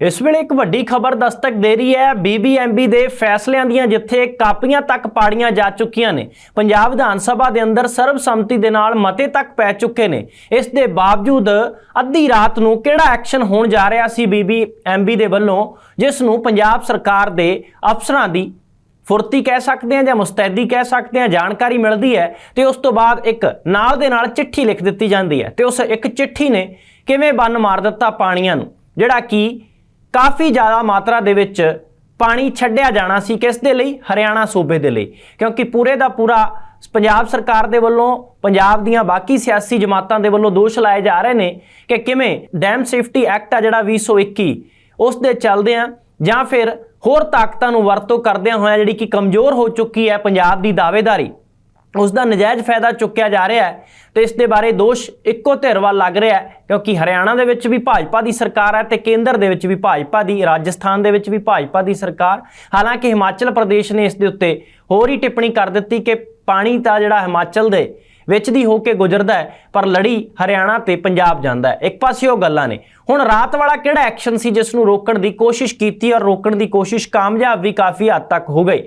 ਇਸ ਵੇਲੇ ਇੱਕ ਵੱਡੀ ਖਬਰ ਦਸਤਕ ਦੇ ਰਹੀ ਹੈ। ਬੀਬੀਐਮਬੀ ਦੇ ਫੈਸਲਿਆਂ ਦੀਆਂ ਜਿੱਥੇ ਕਾਪੀਆਂ ਤੱਕ ਪਾੜੀਆਂ ਜਾ ਚੁੱਕੀਆਂ ਨੇ। ਪੰਜਾਬ ਵਿਧਾਨ ਸਭਾ ਦੇ ਅੰਦਰ ਸਰਬਸੰਮਤੀ ਦੇ ਨਾਲ ਮਤੇ ਤੱਕ ਪੈ ਚੁੱਕੇ ਨੇ। ਇਸ ਦੇ ਬਾਵਜੂਦ ਅੱਧੀ ਰਾਤ ਨੂੰ ਕਿਹੜਾ ਐਕਸ਼ਨ ਹੋਣ ਜਾ ਰਿਹਾ ਸੀ ਬੀਬੀਐਮਬੀ ਦੇ ਵੱਲੋਂ, ਜਿਸ ਨੂੰ ਪੰਜਾਬ ਸਰਕਾਰ ਦੇ ਅਫਸਰਾਂ ਦੀ ਫੁਰਤੀ ਕਹਿ ਸਕਦੇ ਆ ਜਾਂ ਮੁਸਤੈਦੀ ਕਹਿ ਸਕਦੇ ਆ ਜਾਣਕਾਰੀ ਮਿਲਦੀ ਹੈ ਤੇ ਉਸ ਤੋਂ ਬਾਅਦ ਇੱਕ ਨਾਲ ਦੇ ਨਾਲ ਚਿੱਠੀ ਲਿਖ ਦਿੱਤੀ ਜਾਂਦੀ ਹੈ ਤੇ ਉਸ ਇੱਕ ਚਿੱਠੀ ਨੇ ਕਿਵੇਂ ਬੰਨ ਮਾਰ ਦਿੱਤਾ ਪਾਣੀਆਂ ਨੂੰ, ਜਿਹੜਾ ਕਿ ਕਾਫੀ ਜ਼ਿਆਦਾ ਮਾਤਰਾ ਦੇ ਵਿੱਚ ਪਾਣੀ ਛੱਡਿਆ ਜਾਣਾ ਸੀ ਕਿਸ ਦੇ ਲਈ? ਹਰਿਆਣਾ ਸੂਬੇ ਦੇ ਲਈ। ਕਿਉਂਕਿ ਪੂਰੇ ਦਾ ਪੂਰਾ ਪੰਜਾਬ ਸਰਕਾਰ ਦੇ ਵੱਲੋਂ, ਪੰਜਾਬ ਦੀਆਂ ਬਾਕੀ ਸਿਆਸੀ ਜਮਾਤਾਂ ਦੇ ਵੱਲੋਂ ਦੋਸ਼ ਲਾਏ ਜਾ ਰਹੇ ਨੇ ਕਿ ਕਿਵੇਂ ਡੈਮ ਸੇਫਟੀ ਐਕਟ ਆ ਜਿਹੜਾ 2021 ਉਸ ਦੇ ਚੱਲਦਿਆਂ ਜਾਂ ਫਿਰ ਹੋਰ ਤਾਕਤਾਂ ਨੂੰ ਵਰਤੋਂ ਕਰਦਿਆਂ ਹੋਇਆਂ ਜਿਹੜੀ ਕਿ ਕਮਜ਼ੋਰ ਹੋ ਚੁੱਕੀ ਹੈ ਪੰਜਾਬ ਦੀ ਦਾਅਵੇਦਾਰੀ। ਉਸ ਦਾ ਨਜਾਇਜ਼ ਫਾਇਦਾ ਚੁੱਕਿਆ ਜਾ ਰਿਹਾ ਹੈ ਤੇ ਇਸ ਦੇ ਬਾਰੇ ਦੋਸ਼ ਇੱਕੋ ਧਿਰ ਵੱਲ ਲੱਗ ਰਿਹਾ ਹੈ, ਕਿਉਂਕਿ ਹਰਿਆਣਾ ਦੇ ਵਿੱਚ ਵੀ ਭਾਜਪਾ ਦੀ ਸਰਕਾਰ ਹੈ ਤੇ ਕੇਂਦਰ ਦੇ ਵਿੱਚ ਵੀ ਭਾਜਪਾ ਦੀ, ਰਾਜਸਥਾਨ ਦੇ ਵਿੱਚ ਵੀ ਭਾਜਪਾ ਦੀ ਸਰਕਾਰ। ਹਾਲਾਂਕਿ ਹਿਮਾਚਲ ਪ੍ਰਦੇਸ਼ ਨੇ ਇਸ ਦੇ ਉੱਤੇ ਹੋਰ ਹੀ ਟਿੱਪਣੀ ਕਰ ਦਿੱਤੀ ਕਿ ਪਾਣੀ ਤਾਂ ਜਿਹੜਾ ਹਿਮਾਚਲ ਦੇ ਵਿੱਚ ਦੀ ਹੋ ਕੇ ਗੁਜ਼ਰਦਾ ਹੈ, ਪਰ ਲੜੀ ਹਰਿਆਣਾ ਤੇ ਪੰਜਾਬ ਜਾਂਦਾ ਹੈ। ਇੱਕ ਪਾਸੇ ਉਹ ਗੱਲਾਂ ਨੇ। ਹੁਣ ਰਾਤ ਵਾਲਾ ਕਿਹੜਾ ਐਕਸ਼ਨ ਸੀ ਜਿਸ ਨੂੰ ਰੋਕਣ ਦੀ ਕੋਸ਼ਿਸ਼ ਕੀਤੀ ਔਰ ਰੋਕਣ ਦੀ ਕੋਸ਼ਿਸ਼ ਕਾਮਯਾਬ ਵੀ ਕਾਫੀ ਹੱਦ ਤੱਕ ਹੋ ਗਈ?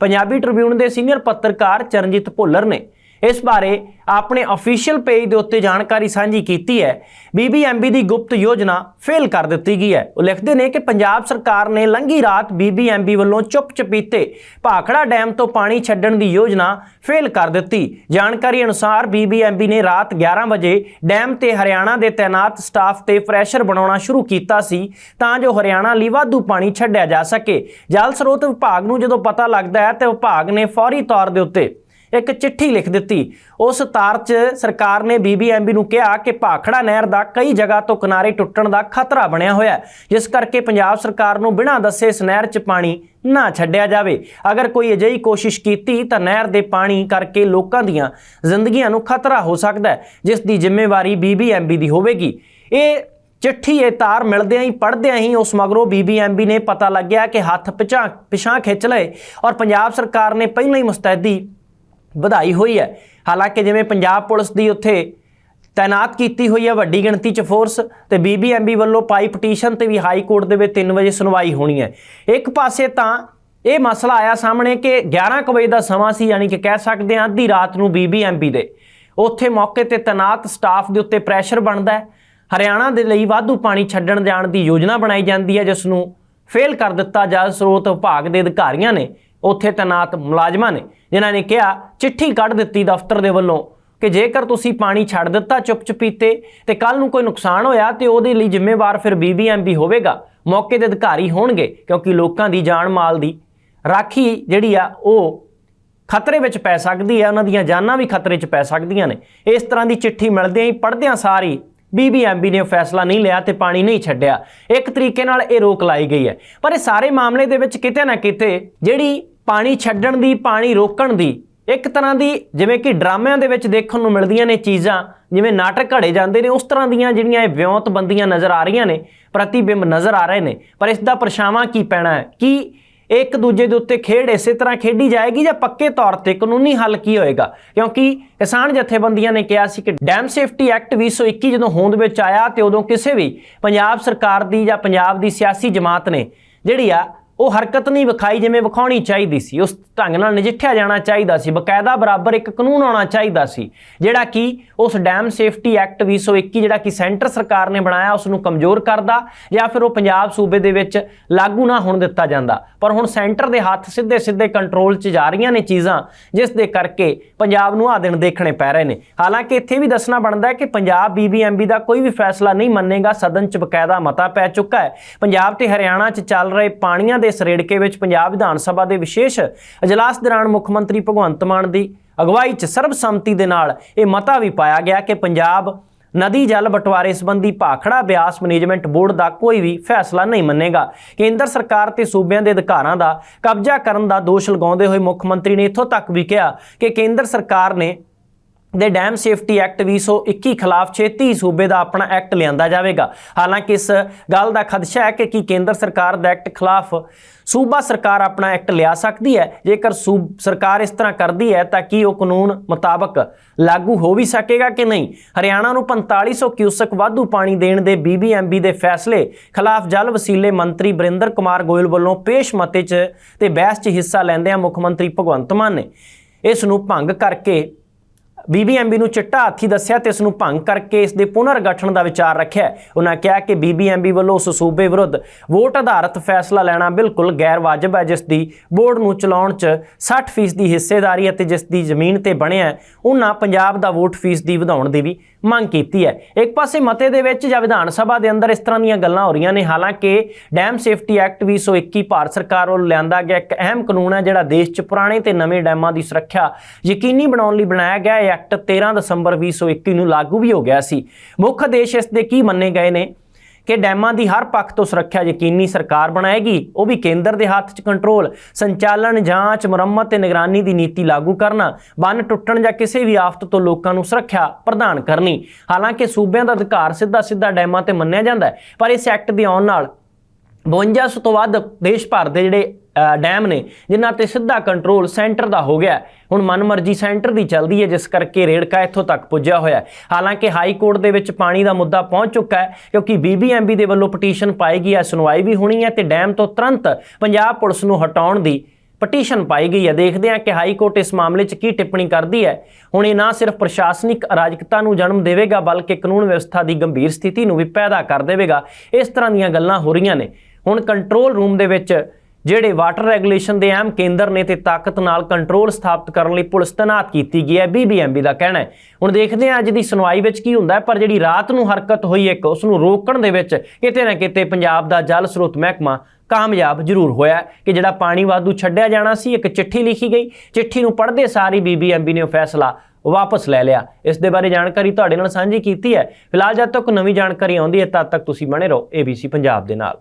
ਪੰਜਾਬੀ ਟ੍ਰਿਬਿਊਨ ਦੇ ਸੀਨੀਅਰ ਪੱਤਰਕਾਰ ਚਰਨਜੀਤ ਭੁੱਲਰ ਨੇ ਇਸ ਬਾਰੇ ਆਪਣੇ ਅਫੀਸ਼ੀਅਲ ਪੇਜ ਦੇ ਉੱਤੇ ਜਾਣਕਾਰੀ ਸਾਂਝੀ ਕੀਤੀ ਹੈ। ਬੀਬੀਐਮਬੀ ਦੀ ਗੁਪਤ ਯੋਜਨਾ ਫੇਲ ਕਰ ਦਿੱਤੀ ਗਈ ਹੈ। ਉਹ ਲਿਖਦੇ ਨੇ ਕਿ ਪੰਜਾਬ ਸਰਕਾਰ ਨੇ ਲੰਘੀ ਰਾਤ ਬੀਬੀਐਮਬੀ ਵੱਲੋਂ ਚੁੱਪ ਚਪੀਤੇ ਭਾਖੜਾ ਡੈਮ ਤੋਂ ਪਾਣੀ ਛੱਡਣ ਦੀ ਯੋਜਨਾ ਫੇਲ ਕਰ ਦਿੱਤੀ। ਜਾਣਕਾਰੀ ਅਨੁਸਾਰ ਬੀਬੀਐਮਬੀ ਨੇ ਰਾਤ 11 ਵਜੇ ਡੈਮ ਤੇ ਹਰਿਆਣਾ ਦੇ ਤਾਇਨਾਤ ਸਟਾਫ ਤੇ ਪ੍ਰੈਸ਼ਰ ਬਣਾਉਣਾ ਸ਼ੁਰੂ ਕੀਤਾ ਸੀ ਤਾਂ ਜੋ ਹਰਿਆਣਾ ਲਈ ਵਾਧੂ ਪਾਣੀ ਛੱਡਿਆ ਜਾ ਸਕੇ। ਜਲ ਸਰੋਤ ਵਿਭਾਗ ਨੂੰ ਜਦੋਂ ਪਤਾ ਲੱਗਦਾ ਹੈ ਤੇ ਵਿਭਾਗ ਨੇ ਫੌਰੀ ਤੌਰ ਦੇ ਉੱਤੇ ਇੱਕ ਚਿੱਠੀ ਲਿਖ ਦਿੱਤੀ। ਉਸ ਤਾਰ 'ਚ ਸਰਕਾਰ ਨੇ ਬੀਬੀਐਮਬੀ ਨੂੰ ਕਿਹਾ ਕਿ ਭਾਖੜਾ ਨਹਿਰ ਦਾ ਕਈ ਜਗ੍ਹਾ ਤੋਂ ਕਿਨਾਰੇ ਟੁੱਟਣ ਦਾ ਖਤਰਾ ਬਣਿਆ ਹੋਇਆ ਜਿਸ ਕਰਕੇ ਪੰਜਾਬ ਸਰਕਾਰ ਨੂੰ ਬਿਨਾਂ ਦੱਸੇ ਇਸ ਨਹਿਰ 'ਚ ਪਾਣੀ ਨਾ ਛੱਡਿਆ ਜਾਵੇ। ਅਗਰ ਕੋਈ ਅਜਿਹੀ ਕੋਸ਼ਿਸ਼ ਕੀਤੀ ਤਾਂ ਨਹਿਰ ਦੇ ਪਾਣੀ ਕਰਕੇ ਲੋਕਾਂ ਦੀਆਂ ਜ਼ਿੰਦਗੀਆਂ ਨੂੰ ਖਤਰਾ ਹੋ ਸਕਦਾ ਹੈ, ਜਿਸ ਦੀ ਜ਼ਿੰਮੇਵਾਰੀ ਬੀਬੀਐਮਬੀ ਦੀ ਹੋਵੇਗੀ। ਇਹ ਚਿੱਠੀ, ਇਹ ਤਾਰ ਮਿਲਦਿਆਂ ਹੀ ਪੜਦਿਆਂ ਹੀ ਉਸ ਮਗਰੋਂ ਬੀਬੀਐਮਬੀ ਨੇ ਪਤਾ ਲੱਗਿਆ ਕਿ ਹੱਥ ਪਿਛਾਂ ਪਿਛਾਂ ਖਿੱਚ ਲਏ ਔਰ ਪੰਜਾਬ ਸਰਕਾਰ ਨੇ ਪਹਿਲਾਂ ਹੀ ਮੁਸਤੈਦੀ ਵਧਾਈ ਹੋਈ ਹੈ। ਹਾਲਾਂਕਿ ਜਿਵੇਂ ਪੰਜਾਬ ਪੁਲਿਸ ਦੀ ਉੱਥੇ ਤਾਇਨਾਤ ਕੀਤੀ ਹੋਈ ਹੈ ਵੱਡੀ ਗਿਣਤੀ 'ਚ ਫੋਰਸ ਤੇ ਬੀਬੀਐਮਬੀ ਵੱਲੋਂ ਪਾਈ ਪਟੀਸ਼ਨ ਤੇ ਵੀ ਹਾਈ ਕੋਰਟ ਦੇ ਵਿੱਚ 3 ਵਜੇ ਸੁਣਵਾਈ ਹੋਣੀ ਹੈ। ਇੱਕ ਪਾਸੇ ਤਾਂ ਇਹ ਮਸਲਾ ਆਇਆ ਸਾਹਮਣੇ ਕਿ 11 ਕੁ ਵਜੇ ਦਾ ਸਮਾਂ ਸੀ, ਯਾਨੀ ਕਿ ਕਹਿ ਸਕਦੇ ਹਾਂ ਅੱਧੀ ਰਾਤ ਨੂੰ ਬੀਬੀਐਮਬੀ ਦੇ। ਉੱਥੇ ਮੌਕੇ ਤੇ ਤਾਇਨਾਤ ਸਟਾਫ ਦੇ ਉੱਤੇ ਪ੍ਰੈਸ਼ਰ ਬਣਦਾ ਹੈ। ਹਰਿਆਣਾ ਦੇ ਲਈ ਵਾਧੂ ਪਾਣੀ ਛੱਡਣ ਜਾਣ ਦੀ ਯੋਜਨਾ ਬਣਾਈ ਜਾਂਦੀ ਹੈ ਜਿਸ ਨੂੰ ਫੇਲ ਕਰ ਦਿੱਤਾ ਜਲ ਸਰੋਤ ਵਿਭਾਗ ਦੇ ਅਧਿਕਾਰੀਆਂ ਨੇ। ਉੱਥੇ ਤਾਇਨਾਤ ਮੁਲਾਜ਼ਮਾਂ ਨੇ, ਜਿਨ੍ਹਾਂ ਨੇ ਕਿਹਾ, ਚਿੱਠੀ ਕੱਢ ਦਿੱਤੀ ਦਫ਼ਤਰ ਦੇ ਵੱਲੋਂ ਕਿ ਜੇਕਰ ਤੁਸੀਂ ਪਾਣੀ ਛੱਡ ਦਿੱਤਾ ਚੁੱਪ ਚਪੀਤੇ ਤੇ ਕੱਲ ਨੂੰ ਕੋਈ ਨੁਕਸਾਨ ਹੋਇਆ ਤੇ ਉਹਦੇ ਲਈ ਜ਼ਿੰਮੇਵਾਰ ਫਿਰ ਬੀਬੀਐਮਬੀ ਹੋਵੇਗਾ, ਮੌਕੇ ਦੇ ਅਧਿਕਾਰੀ ਹੋਣਗੇ ਕਿਉਂਕਿ ਲੋਕਾਂ ਦੀ ਜਾਨ ਮਾਲ ਦੀ ਰਾਖੀ ਜਿਹੜੀ ਆ, ਉਹ ਖਤਰੇ ਵਿੱਚ ਪੈ ਸਕਦੀ ਹੈ ਉਹਨਾਂ ਦੀਆਂ ਜਾਨਾਂ ਵੀ ਖਤਰੇ 'ਚ ਪੈ ਸਕਦੀਆਂ ਨੇ। ਇਸ ਤਰ੍ਹਾਂ ਦੀ ਚਿੱਠੀ ਮਿਲਦਿਆਂ ਹੀ ਪੜ੍ਹਦਿਆਂ ਸਾਰੀ ਬੀਬੀਐਮਬੀ ਨੇ ਫੈਸਲਾ ਨਹੀਂ ਲਿਆ ਤੇ ਪਾਣੀ ਨਹੀਂ ਛੱਡਿਆ। ਇੱਕ ਤਰੀਕੇ ਨਾਲ ਇਹ ਰੋਕ ਲਾਈ ਗਈ ਹੈ। ਪਰ ਇਹ ਸਾਰੇ ਮਾਮਲੇ ਦੇ ਵਿੱਚ ਕਿਤੇ ਨਾ ਕਿਤੇ ਜਿਹੜੀ ਪਾਣੀ ਛੱਡਣ ਦੀ, ਪਾਣੀ ਰੋਕਣ ਦੀ, ਇੱਕ ਤਰ੍ਹਾਂ ਦੀ ਜਿਵੇਂ ਕਿ ਡਰਾਮਿਆਂ ਦੇ ਵਿੱਚ ਦੇਖਣ ਨੂੰ ਮਿਲਦੀਆਂ ਨੇ ਚੀਜ਼ਾਂ, ਜਿਵੇਂ ਨਾਟਕ ਘੜੇ ਜਾਂਦੇ ਨੇ, ਉਸ ਤਰ੍ਹਾਂ ਦੀਆਂ ਜਿਹੜੀਆਂ ਇਹ ਵਿਉਂਤ ਬੰਦੀਆਂ ਨਜ਼ਰ ਆ ਰਹੀਆਂ ਨੇ, ਪ੍ਰਤੀਬਿੰਬ ਨਜ਼ਰ ਆ ਰਹੇ ਨੇ। ਪਰ ਇਸ ਦਾ ਪਰਛਾਵਾਂ ਕੀ ਪੈਣਾ ਹੈ? ਕਿ ਇੱਕ ਦੂਜੇ ਦੇ ਉੱਤੇ ਖੇਡ ਇਸੇ ਤਰ੍ਹਾਂ ਖੇਡੀ ਜਾਏਗੀ ਜਾਂ ਪੱਕੇ ਤੌਰ ਤੇ ਕਾਨੂੰਨੀ ਹੱਲ ਕੀ ਹੋਏਗਾ? ਕਿਉਂਕਿ ਕਿਸਾਨ ਜਥੇਬੰਦੀਆਂ ਨੇ ਕਿਹਾ ਸੀ ਕਿ ਡੈਮ ਸੇਫਟੀ ਐਕਟ 2021 ਜਦੋਂ ਹੋਂਦ ਵਿੱਚ ਆਇਆ ਤੇ ਉਦੋਂ ਕਿਸੇ ਵੀ ਪੰਜਾਬ ਸਰਕਾਰ ਦੀ ਜਾਂ ਪੰਜਾਬ ਦੀ ਸਿਆਸੀ ਜਮਾਤ ਨੇ ਜਿਹੜੀ ਆ ਉਹ ਹਰਕਤ ਨਹੀਂ ਵਿਖਾਈ ਜਿਵੇਂ ਵਿਖਾਉਣੀ ਚਾਹੀਦੀ ਸੀ। ਉਸ ਢੰਗ ਨਾਲ ਨਜਿੱਠਿਆ ਜਾਣਾ ਚਾਹੀਦਾ ਸੀ। ਬਕਾਇਦਾ ਬਰਾਬਰ ਇੱਕ ਕਾਨੂੰਨ ਆਉਣਾ ਚਾਹੀਦਾ ਸੀ, ਜਿਹੜਾ ਕਿ ਉਸ ਡੈਮ ਸੇਫਟੀ ਐਕਟ 2021 ਜਿਹੜਾ ਕਿ ਸੈਂਟਰ ਸਰਕਾਰ ਨੇ ਬਣਾਇਆ, ਉਸ ਨੂੰ ਕਮਜ਼ੋਰ ਕਰਦਾ ਜਾਂ ਫਿਰ ਉਹ ਪੰਜਾਬ ਸੂਬੇ ਦੇ ਵਿੱਚ ਲਾਗੂ ਨਾ ਹੋਣ ਦਿੱਤਾ ਜਾਂਦਾ। ਪਰ ਹੁਣ ਸੈਂਟਰ ਦੇ ਹੱਥ ਸਿੱਧੇ ਸਿੱਧੇ ਕੰਟਰੋਲ 'ਚ ਜਾ ਰਹੀਆਂ ਨੇ ਚੀਜ਼ਾਂ, ਜਿਸ ਦੇ ਕਰਕੇ ਪੰਜਾਬ ਨੂੰ ਆ ਦਿਨ ਦੇਖਣੇ ਪੈ ਰਹੇ ਨੇ। ਹਾਲਾਂਕਿ ਇੱਥੇ ਵੀ ਦੱਸਣਾ ਬਣਦਾ ਹੈ ਕਿ ਪੰਜਾਬ ਬੀਬੀਐਮਬੀ ਦਾ ਕੋਈ ਵੀ ਫੈਸਲਾ ਨਹੀਂ ਮੰਨੇਗਾ। ਸਦਨ 'ਚ ਬਕਾਇਦਾ ਮਤਾ ਪੈ ਚੁੱਕਾ ਹੈ। ਪੰਜਾਬ ਤੇ ਹਰਿਆਣਾ 'ਚ ਚੱਲ ਰਹੇ ਪਾਣੀਆਂ ਦੇ ਸਰੇੜਕੇ ਵਿੱਚ ਪੰਜਾਬ ਵਿਧਾਨ ਸਭਾ ਦੇ ਵਿਸ਼ੇਸ਼ ਅਜਲਾਸ ਦੌਰਾਨ ਮੁੱਖ ਮੰਤਰੀ ਭਗਵੰਤ ਮਾਨ ਦੀ ਅਗਵਾਈ 'ਚ ਸਰਬਸੰਮਤੀ ਦੇ ਨਾਲ ਇਹ ਮਤਾ ਵੀ ਪਾਇਆ ਗਿਆ ਕਿ ਪੰਜਾਬ ਨਦੀ ਜਲ ਬਟਵਾਰੇ ਸੰਬੰਧੀ ਭਾਖੜਾ ਬਿਆਸ ਮੈਨੇਜਮੈਂਟ ਬੋਰਡ ਦਾ ਕੋਈ ਵੀ ਫੈਸਲਾ ਨਹੀਂ ਮੰਨੇਗਾ। ਕੇਂਦਰ ਸਰਕਾਰ ਤੇ ਸੂਬਿਆਂ ਦੇ ਅਧਿਕਾਰਾਂ ਦਾ ਕਬਜ਼ਾ ਕਰਨ ਦਾ ਦੋਸ਼ ਲਗਾਉਂਦੇ ਹੋਏ ਮੁੱਖ ਮੰਤਰੀ ਨੇ ਇੱਥੋਂ ਤੱਕ ਵੀ ਕਿਹਾ ਕਿ ਕੇਂਦਰ ਸਰਕਾਰ ਨੇ ਦੇ ਡੈਮ ਸੇਫਟੀ ਐਕਟ 2021 ਖਿਲਾਫ ਛੇਤੀ ਸੂਬੇ ਦਾ ਆਪਣਾ ਐਕਟ ਲਿਆਂਦਾ ਜਾਵੇਗਾ। ਹਾਲਾਂਕਿ ਇਸ ਗੱਲ ਦਾ ਖਦਸ਼ਾ ਹੈ ਕਿ ਕੀ ਕੇਂਦਰ ਸਰਕਾਰ ਦਾ ਐਕਟ ਖਿਲਾਫ ਸੂਬਾ ਸਰਕਾਰ ਆਪਣਾ ਐਕਟ ਲਿਆ ਸਕਦੀ ਹੈ। ਜੇਕਰ ਸੂਬ ਸਰਕਾਰ ਇਸ ਤਰ੍ਹਾਂ ਕਰਦੀ ਹੈ ਤਾਂ ਕੀ ਉਹ ਕਾਨੂੰਨ ਮੁਤਾਬਕ ਲਾਗੂ ਹੋ ਵੀ ਸਕੇਗਾ ਕਿ ਨਹੀਂ? ਹਰਿਆਣਾ ਨੂੰ 4500 ਕਿਊਸਕ ਵਾਧੂ ਪਾਣੀ ਦੇਣ ਦੇ ਬੀਬੀਐਮਬੀ ਦੇ ਫੈਸਲੇ ਖਿਲਾਫ ਜਲ ਵਸੀਲੇ ਮੰਤਰੀ ਬਰਿੰਦਰ ਕੁਮਾਰ ਗੋਇਲ ਵੱਲੋਂ ਪੇਸ਼ ਮਤੇ 'ਚ ਤੇ ਬਹਿਸ 'ਚ ਹਿੱਸਾ ਲੈਂਦਿਆਂ ਮੁੱਖ ਮੰਤਰੀ ਭਗਵੰਤ ਮਾਨ ਨੇ ਇਸ ਨੂੰ ਭੰਗ ਕਰਕੇ ਬੀਬੀਐਮਬੀ ਨੂੰ ਚਿੱਟਾ ਹਾਥੀ ਦੱਸਿਆ ਤੇ ਇਸ ਨੂੰ ਭੰਗ ਕਰਕੇ ਇਸ ਦੇ ਪੁਨਰ ਗਠਨ ਦਾ ਵਿਚਾਰ ਰੱਖਿਆ ਉਹਨਾਂ ਕਿਹਾ ਕਿ ਬੀਬੀਐਮਬੀ ਵੱਲੋਂ ਉਸ ਸੂਬੇ ਵਿਰੁੱਧ ਵੋਟ ਆਧਾਰਿਤ ਫੈਸਲਾ ਲੈਣਾ ਬਿਲਕੁਲ ਗੈਰ ਵਾਜਬ ਹੈ, ਜਿਸ ਦੀ ਬੋਰਡ ਨੂੰ ਚਲਾਉਣ 'ਚ 60% ਦੀ ਹਿੱਸੇਦਾਰੀ ਅਤੇ ਜਿਸ ਦੀ ਜ਼ਮੀਨ ਤੇ ਬਣਿਆ ਉਹਨਾਂ ਪੰਜਾਬ ਦਾ ਵੋਟ ਫੀਸ ਦੀ ਵਧਾਉਣ ਦੀ ਵੀ ਮੰਗ ਕੀਤੀ ਹੈ। ਇੱਕ ਪਾਸੇ ਮਤੇ ਦੇ ਵਿੱਚ ਜਾਂ ਵਿਧਾਨ ਸਭਾ ਦੇ ਅੰਦਰ ਇਸ ਤਰ੍ਹਾਂ ਦੀਆਂ ਗੱਲਾਂ ਹੋ ਰਹੀਆਂ ਨੇ, ਹਾਲਾਂਕਿ ਡੈਮ ਸੇਫਟੀ ਐਕਟ 2021 ਭਾਰਤ ਸਰਕਾਰ ਵੱਲੋਂ ਲਿਆਂਦਾ ਗਿਆ ਇੱਕ ਅਹਿਮ ਕਾਨੂੰਨ ਹੈ, ਜਿਹੜਾ ਦੇਸ਼ 'ਚ ਪੁਰਾਣੇ ਤੇ ਨਵੇਂ ਡੈਮਾਂ ਦੀ ਸੁਰੱਖਿਆ ਯਕੀਨੀ ਬਣਾਉਣ ਲਈ ਬਣਾਇਆ ਗਿਆ ਹੈ। ਐਕਟ 13 ਦਸੰਬਰ 2021 ਨੂੰ ਲਾਗੂ ਵੀ ਹੋ ਗਿਆ ਸੀ। ਮੁੱਖ ਉਦੇਸ਼ ਇਸ ਦੇ ਕੀ ਮੰਨੇ ਗਏ ਨੇ? ਕਿ ਡੈਮਾਂ ਦੀ ਹਰ ਪੱਖ ਤੋਂ ਸੁਰੱਖਿਆ ਯਕੀਨੀ ਸਰਕਾਰ ਬਣਾਏਗੀ, ਉਹ ਵੀ ਕੇਂਦਰ ਦੇ ਹੱਥ 'ਚ ਕੰਟਰੋਲ ਸੰਚਾਲਨ, ਜਾਂਚ, ਮੁਰੰਮਤ ਤੇ ਨਿਗਰਾਨੀ ਦੀ ਨੀਤੀ ਲਾਗੂ ਕਰਨਾ, ਬੰਨ ਟੁੱਟਣ ਜਾਂ ਕਿਸੇ ਵੀ ਆਫਤ ਤੋਂ ਲੋਕਾਂ ਨੂੰ ਸੁਰੱਖਿਆ ਪ੍ਰਦਾਨ ਕਰਨੀ। ਹਾਲਾਂਕਿ ਸੂਬਿਆਂ ਦਾ ਅਧਿਕਾਰ ਸਿੱਧਾ ਸਿੱਧਾ ਡੈਮਾਂ ਤੇ ਮੰਨਿਆ ਜਾਂਦਾ ਹੈ, ਪਰ ਇਸ ਐਕਟ ਦੇ ਆਉਣ ਨਾਲ 5200 ਤੋਂ ਵੱਧ ਦੇਸ਼ ਭਰ ਦੇ ਜਿਹੜੇ ਡੈਮ ਨੇ, ਜਿਨ੍ਹਾਂ ਤੇ ਸਿੱਧਾ ਕੰਟਰੋਲ ਸੈਂਟਰ ਦਾ ਹੋ ਗਿਆ। ਹੈ। ਹੁਣ ਮਨਮਰਜ਼ੀ ਸੈਂਟਰ ਦੀ ਚੱਲਦੀ ਹੈ, ਜਿਸ ਕਰਕੇ ਰੇੜਕਾ ਇੱਥੋਂ ਤੱਕ ਪੁੱਜਿਆ ਹੋਇਆ ਹਾਲਾਂਕਿ ਹਾਈ ਕੋਰਟ ਦੇ ਵਿੱਚ ਪਾਣੀ ਦਾ ਮੁੱਦਾ ਪਹੁੰਚ ਚੁੱਕਾ ਹੈ, ਕਿਉਂਕਿ ਬੀਬੀਐਮਬੀ ਦੇ ਵੱਲੋਂ ਪਟੀਸ਼ਨ ਪਾਈ ਗਈ ਹੈ, ਸੁਣਵਾਈ ਵੀ ਹੋਣੀ ਹੈ ਤੇ ਡੈਮ ਤੋਂ ਤੁਰੰਤ ਪੰਜਾਬ ਪੁਲਿਸ ਨੂੰ ਹਟਾਉਣ ਦੀ ਪਟੀਸ਼ਨ ਪਾਈ ਗਈ ਹੈ। ਦੇਖਦੇ ਹਾਂ ਕਿ ਹਾਈ ਕੋਰਟ ਇਸ ਮਾਮਲੇ 'ਚ ਕੀ ਟਿੱਪਣੀ ਕਰਦੀ ਹੈ। ਹੁਣ ਇਹ ਨਾ ਸਿਰਫ ਪ੍ਰਸ਼ਾਸਨਿਕ ਅਰਾਜਕਤਾ ਨੂੰ ਜਨਮ ਦੇਵੇਗਾ, ਬਲਕਿ ਕਾਨੂੰਨ ਵਿਵਸਥਾ ਦੀ ਗੰਭੀਰ ਸਥਿਤੀ ਨੂੰ ਵੀ ਪੈਦਾ ਕਰ ਦੇਵੇਗਾ। ਇਸ ਤਰ੍ਹਾਂ ਦੀਆਂ ਗੱਲਾਂ ਹੋ ਰਹੀਆਂ ਨੇ। ਹੁਣ ਕੰਟਰੋਲ ਰੂਮ ਦੇ ਵਿੱਚ ਜਿਹੜੇ ਵਾਟਰ ਰੈਗੂਲੇਸ਼ਨ ਦੇ ਅਹਿਮ ਕੇਂਦਰ ਨੇ ਤੇ ਤਾਕਤ ਨਾਲ ਕੰਟਰੋਲ ਸਥਾਪਿਤ ਕਰਨ ਲਈ ਪੁਲਿਸ ਤੈਨਾਤ ਕੀਤੀ ਗਈ ਹੈ ਬੀਬੀਐਮਬੀ ਦਾ ਕਹਿਣਾ ਹੈ। ਹੁਣ ਦੇਖਦੇ ਹਾਂ ਅੱਜ ਦੀ ਸੁਣਵਾਈ ਵਿੱਚ ਕੀ ਹੁੰਦਾ ਪਰ ਜਿਹੜੀ ਰਾਤ ਨੂੰ ਹਰਕਤ ਹੋਈ ਇੱਕ ਉਸ ਨੂੰ ਰੋਕਣ ਦੇ ਵਿੱਚ ਕਿਤੇ ਨਾ ਕਿਤੇ ਪੰਜਾਬ ਦਾ ਜਲ ਸਰੋਤ ਮਹਿਕਮਾ ਕਾਮਯਾਬ ਜ਼ਰੂਰ ਹੋਇਆ ਕਿ ਜਿਹੜਾ ਪਾਣੀ ਵਾਧੂ ਛੱਡਿਆ ਜਾਣਾ ਸੀ, ਇੱਕ ਚਿੱਠੀ ਲਿਖੀ ਗਈ। ਚਿੱਠੀ ਨੂੰ ਪੜ੍ਹਦੇ ਸਾਰੀ ਬੀਬੀਐਮਬੀ ਨੇ ਉਹ ਫੈਸਲਾ ਵਾਪਸ ਲੈ ਲਿਆ। ਇਸ ਦੇ ਬਾਰੇ ਜਾਣਕਾਰੀ ਤੁਹਾਡੇ ਨਾਲ ਸਾਂਝੀ ਕੀਤੀ ਹੈ। ਫਿਲਹਾਲ ਜਦ ਤੱਕ ਨਵੀਂ ਜਾਣਕਾਰੀ ਆਉਂਦੀ ਹੈ, ਤਦ ਤੱਕ ਤੁਸੀਂ ਬਣੇ ਰਹੋ ABC ਪੰਜਾਬ ਦੇ ਨਾਲ।